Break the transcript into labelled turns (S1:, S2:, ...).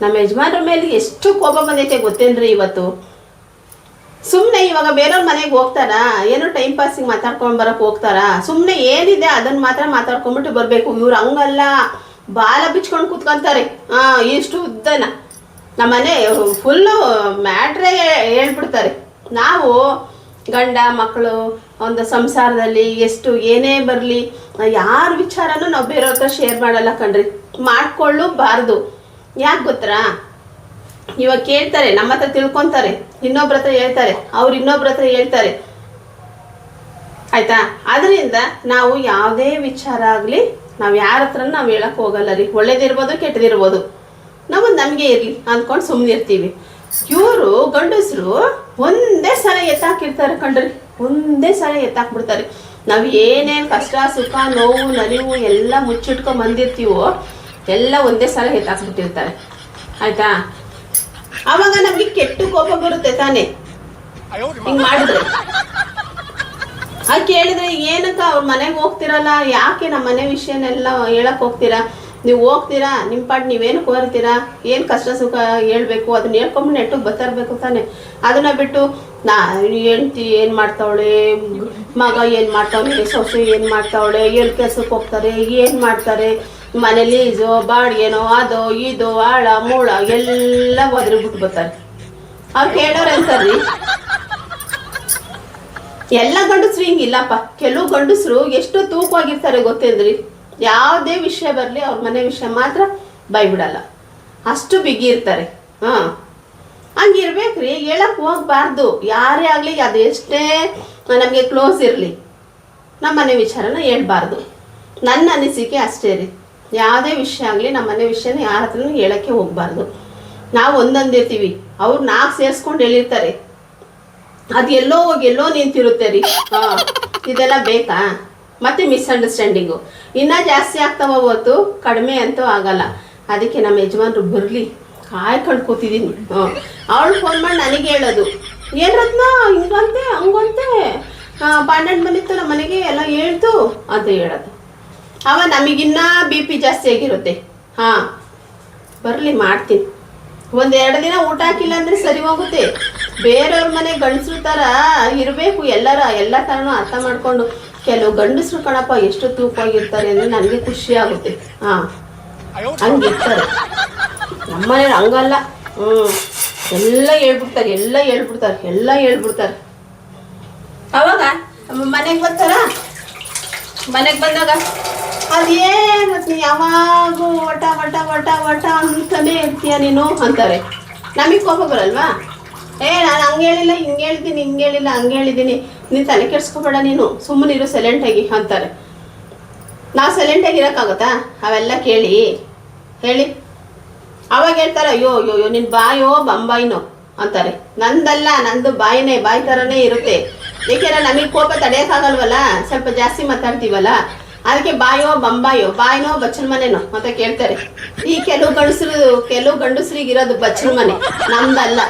S1: ನಮ್ಮ ಯಜಮಾನ್ರ ಮೇಲೆ ಎಷ್ಟು ಕೋಪ ಬಂದೈತೆ ಗೊತ್ತೇನ್ರಿ ಇವತ್ತು? ಸುಮ್ಮನೆ ಇವಾಗ ಬೇರೆಯವ್ರ ಮನೆಗೆ ಹೋಗ್ತಾರಾ? ಏನೋ ಟೈಮ್ ಪಾಸಿಗೆ ಮಾತಾಡ್ಕೊಂಡು ಬರಕ್ ಹೋಗ್ತಾರಾ? ಸುಮ್ಮನೆ ಏನಿದೆ ಅದನ್ನ ಮಾತ್ರ ಮಾತಾಡ್ಕೊಂಡ್ಬಿಟ್ಟು ಬರಬೇಕು. ಇವ್ರು ಹಂಗಲ್ಲ. ಬಾಲ ಬಿಚ್ಕೊಂಡು ಕೂತ್ಕೊಂತಾರೆ. ಹಾ, ಇಷ್ಟು ಉದ್ದನ. ನಮ್ಮನೆ ಫುಲ್ಲು ಮ್ಯಾಟ್ರೇ ಹೇಳ್ಬಿಡ್ತಾರೆ. ನಾವು ಗಂಡ ಮಕ್ಕಳು ಒಂದು ಸಂಸಾರದಲ್ಲಿ ಎಷ್ಟು ಏನೇ ಬರಲಿ, ಯಾರ ವಿಚಾರನೂ ನಾವು ಬೇರೆಯವ್ರ ಶೇರ್ ಮಾಡಲ್ಲ ಕಣ್ರಿ. ಮಾಡ್ಕೊಳ್ಳಬಾರ್ದು. ಯಾಕೆ ಗೊತ್ತಾ? ಇವಾಗ ಕೇಳ್ತಾರೆ, ನಮ್ಮ ಹತ್ರ ತಿಳ್ಕೊಂತಾರೆ. ಇನ್ನೊಬ್ರ ಹತ್ರ ಹೇಳ್ತಾರೆ, ಅವ್ರು ಇನ್ನೊಬ್ರ ಹತ್ರ ಹೇಳ್ತಾರೆ. ಆಯ್ತಾ? ಅದರಿಂದ ನಾವು ಯಾವುದೇ ವಿಚಾರ ಆಗಲಿ, ನಾವು ಯಾರ ಹತ್ರ ನಾವು ಹೇಳಕ್ಕೆ ಹೋಗಲ್ಲ ರೀ. ಒಳ್ಳೇದಿರ್ಬೋದು, ಕೆಟ್ಟದಿರ್ಬೋದು. ನಾವು ನಮಗೆ ಇರಲಿ ಅಂದ್ಕೊಂಡು ಸುಮ್ಮನೆ ಇರ್ತೀವಿ ಇವರು ಗಂಡಸರು ಒಂದೇ ಸಲ ಎತ್ತಾಕಿರ್ತಾರೆ ಕಂಡ್ರಿ ಒಂದೇ ಸಲ ಎತ್ತಾಕ್ಬಿಡ್ತಾರೆ. ನಾವು ಏನೇನು ಕಷ್ಟ, ಸುಖ, ನೋವು, ನಲಿವು ಎಲ್ಲ ಮುಚ್ಚಿಟ್ಕೊಂಡ್ ಬಂದಿರ್ತೀವೋ, ಎಲ್ಲ ಒಂದೇ ಸಲ ಎತ್ತಾಕ್ಬಿಟ್ಟಿರ್ತಾರೆ. ಆಯ್ತಾ? ಅವಾಗ ನಮ್ಗೆ ಕೆಟ್ಟು ಕೋಪ ಬರುತ್ತೆ ತಾನೇ. ಹಿಂಗ್ ಮಾಡಿದ್ರೆ. ಆ ಕೇಳಿದ್ರೆ ಏನಕ್ಕ ಅವ್ರ ಮನೆಗೆ ಹೋಗ್ತಿರಲ್ಲ, ಯಾಕೆ ನಮ್ಮ ಮನೆ ವಿಷಯನೆಲ್ಲ ಹೇಳಕ್ ಹೋಗ್ತೀರಾ? ನೀವು ಹೋಗ್ತೀರಾ ನಿಮ್ಮ ಪಾಟ್ ನೀವೇನು ಕೋರ್ತೀರಾ ಏನು ಕಷ್ಟ ಸುಖ ಹೇಳ್ಬೇಕು, ಅದನ್ನ ಹೇಳ್ಕೊಂಡು ನೆಟ್ಟು ಬತ್ತರ್ಬೇಕು ತಾನೆ. ಅದನ್ನ ಬಿಟ್ಟು, ನಾ, ಹೆಂಡ್ತಿ ಏನು ಮಾಡ್ತಾವಳೆ, ಮಗ ಏನು ಮಾಡ್ತಾವಳೆ, ಸೊಸೆ ಏನು ಮಾಡ್ತಾವಳೆ ಏನ್ ಕೆಲ್ಸಕ್ಕೆ ಹೋಗ್ತಾರೆ, ಏನು ಮಾಡ್ತಾರೆ, ಮನೇಲಿ ಈಜೋ ಬಾಡಿಗೆನೋ ಅದು, ಇದು, ಆಳ, ಮೂಳ, ಎಲ್ಲ ಒದರಿಬಿಟ್ಟು ಬರ್ತಾರೆ. ಅವ್ರು ಕೇಳೋರು ಅಂತಾರ್ರಿ ಎಲ್ಲ ಗಂಡಸ್ರು ಹಿಂಗಿಲ್ಲಪ್ಪ. ಕೆಲವು ಗಂಡಸರು ಎಷ್ಟು ತೂಕವಾಗಿರ್ತಾರೆ ಗೊತ್ತೇನ್ರಿ? ಯಾವುದೇ ವಿಷಯ ಬರಲಿ, ಅವ್ರ ಮನೆ ವಿಷಯ ಮಾತ್ರ ಬೈಬಿಡಲ್ಲ. ಅಷ್ಟು ಬಿಗಿ ಇರ್ತಾರೆ. ಹಾ. ಹಂಗಿರ್ಬೇಕ್ರಿ ಹೇಳಕ್ ಹೋಗ್ಬಾರ್ದು. ಯಾರೇ ಆಗಲಿ ಅದು ನಮಗೆ ಕ್ಲೋಸ್ ಇರಲಿ, ನಮ್ಮ ಮನೆ ವಿಚಾರನ ಹೇಳ್ಬಾರ್ದು. ನನ್ನ ಅನಿಸಿಕೆ ಅಷ್ಟೇ ರೀ. ಯಾವುದೇ ವಿಷಯ ಆಗಲಿ ನಮ್ಮ ಮನೆ ವಿಷಯನ ಯಾರ ಹತ್ರನೂ ಹೇಳಕ್ಕೆ ಹೋಗ್ಬಾರ್ದು. ನಾವು ಒಂದೊಂದಿರ್ತೀವಿ, ಅವ್ರು ನಾಲ್ಕು ಸೇರಿಸ್ಕೊಂಡು ಹೇಳಿರ್ತಾರೆ. ಅದು ಎಲ್ಲೋ ಹೋಗಿ ಎಲ್ಲೋ ನಿಂತಿರುತ್ತೆ ರೀ. ಹಾಂ. ಇದೆಲ್ಲ ಬೇಕಾ? ಮತ್ತೆ ಮಿಸ್ಅಂಡರ್ಸ್ಟ್ಯಾಂಡಿಂಗು ಇನ್ನೂ ಜಾಸ್ತಿ ಆಗ್ತಾವ ಹೊತ್ತು ಕಡಿಮೆ ಅಂತೂ ಆಗಲ್ಲ. ಅದಕ್ಕೆ ನಮ್ಮ ಯಜಮಾನ್ರು ಬರಲಿ ಕಾಯ್ಕೊಂಡು ಕೂತಿದ್ದೀನಿ ಹ್ಞೂ. ಅವಳು ಫೋನ್ ಮಾಡಿ ನನಗೆ ಹೇಳೋದು. ಏನ್ ರತ್ನ, ಹಿಂಗಂತೆ, ಹಂಗಂತೆ? ಪಾಂಡನ್ ಬಂದಿತ್ತು, ನಮ್ಮ ಮನೆಗೆ ಎಲ್ಲ ಹೇಳ್ತು ಅಂತ ಹೇಳೋದು. ಅವ ನಮಗಿನ್ನ ಬಿ ಪಿ ಜಾಸ್ತಿ ಆಗಿರುತ್ತೆ. ಹಾಂ, ಬರಲಿ, ಮಾಡ್ತೀನಿ. ಒಂದೆರಡು ದಿನ ಊಟ ಹಾಕಿಲ್ಲ ಅಂದರೆ ಸರಿ ಹೋಗುತ್ತೆ. ಬೇರೆಯವ್ರ ಮನೆ ಗಂಡಸ್ರ ಥರ ಇರಬೇಕು ಎಲ್ಲರ, ಎಲ್ಲ ಥರನೂ ಅರ್ಥ ಮಾಡ್ಕೊಂಡು ಕೆಲವು ಗಂಡಸರು ಕಣಪ್ಪ ಎಷ್ಟು ತೂಕವಾಗಿರ್ತಾರೆ ಅಂದರೆ ನನಗೆ ಖುಷಿ ಆಗುತ್ತೆ ಹಾಂ. ಹಂಗಿರ್ತಾರೆ. ನಮ್ಮನೆ ಹಂಗಲ್ಲ. ಹ್ಞೂ ಎಲ್ಲ ಹೇಳ್ಬಿಡ್ತಾರೆ ಎಲ್ಲ ಹೇಳ್ಬಿಡ್ತಾರೆ ಎಲ್ಲ ಹೇಳ್ಬಿಡ್ತಾರೆ. ಅವಾಗ? ಮನೆಗೆ ಬರ್ತಾರ? ಮನೆಗೆ ಬಂದಾಗ? ಅದೇನು ನೀ ಯಾವಾಗೂ ಒಟ ಒಟ ಒಟ ಒಟ ಅಂತಾನೆ ಇರ್ತೀಯ ನೀನು ಅಂತಾರೆ. ನಮಗೆ ಕೋಪ ಬರಲ್ವಾ? ಏ ನಾನು ಹಂಗೆ ಹೇಳಿಲ್ಲ ಹಿಂಗೆ ಹೇಳ್ತೀನಿ ಹಿಂಗೆ ಹೇಳಿಲ್ಲ ಹಂಗೆ ಹೇಳಿದ್ದೀನಿ ನೀನು ತಲೆ ಕೆಡ್ಸ್ಕೊಬೇಡ ನೀನು. ಸುಮ್ಮನೆ ಇರು ಸೈಲೆಂಟಾಗಿ ಅಂತಾರೆ. ನಾವು ಸೈಲೆಂಟಾಗಿ ಇರೋಕ್ಕಾಗತ್ತಾ? ಅವೆಲ್ಲ ಕೇಳಿ. ಹೇಳಿ. ಅವಾಗ ಹೇಳ್ತಾರೆ, ಅಯ್ಯೋ ಅಯ್ಯೋ ಅಯ್ಯೋ ನಿನ್ನ ಬಾಯೋ ಬಂಬಾಯಿನೋ ಅಂತಾರೆ. ನಂದಲ್ಲ, ನಂದು ಬಾಯಿನೇ, ಬಾಯಿ ಥರನೇ ಇರುತ್ತೆ. ಏಕೆಂದ್ರೆ ನಮಗೆ ಕೋಪ ತಡೆಯೋಕ್ಕಾಗಲ್ವಲ್ಲ? ಸ್ವಲ್ಪ ಜಾಸ್ತಿ ಮಾತಾಡ್ತೀವಲ್ಲ? ಅದಕ್ಕೆ ಬಾಯೋ ಬಂಬಾಯೋ, ಬಾಯಿನೋ ಬಚ್ಚನ ಮನೆನೋ ಅಂತ ಕೇಳ್ತಾರೆ. ಈ ಕೆಲವು ಗಂಡಸರು, ಕೆಲವು ಗಂಡಸರಿಗೆ ಇರೋದು ಬಚ್ಚಲ ಮನೆ. ನಮ್ದಲ್ಲ.